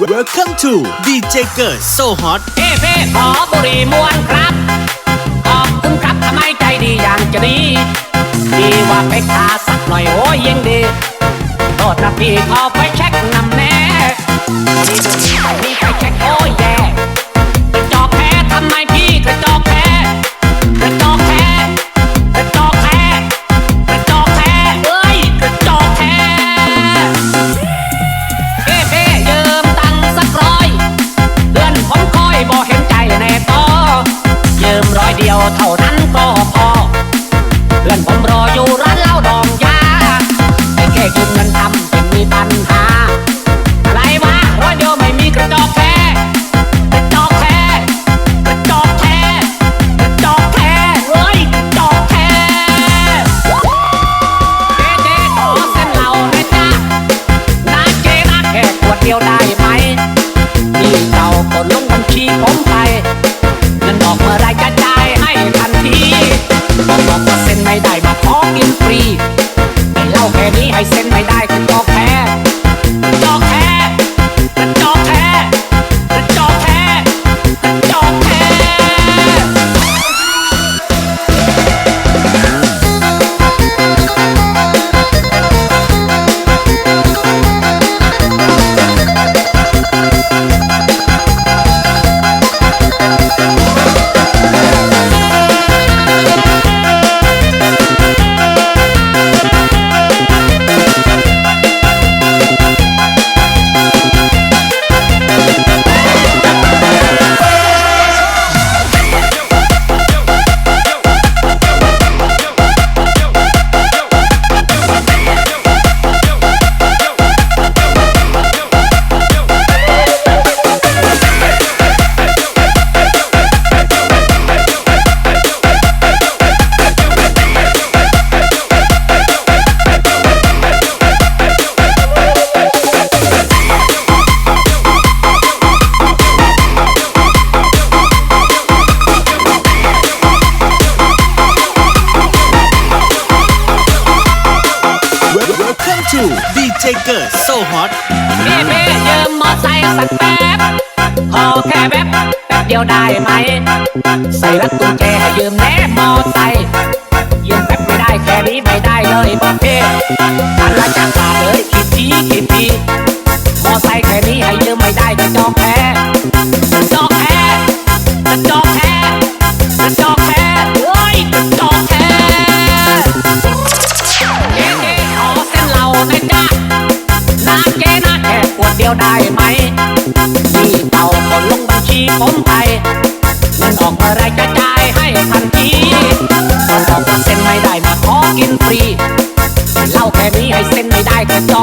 Welcome to DJ เกิร์ So Hot เอเพขอบุรีมวนครับ ขอบคุณครับทำไมใจดีอย่างจะดี ดีว่าไปคาสักหน่อยโอ้ยยังดี โทษนะพี่ขอไปเช็คนำแน่ 掉头。 ชิดีเจเกิร์โซฮอตพี่พี่ยืมมอไซค์สักแป๊บพอแค่แป๊บแป๊บเดียวได้ไหม ใส่รักกุญแจให้ยืมแน่ like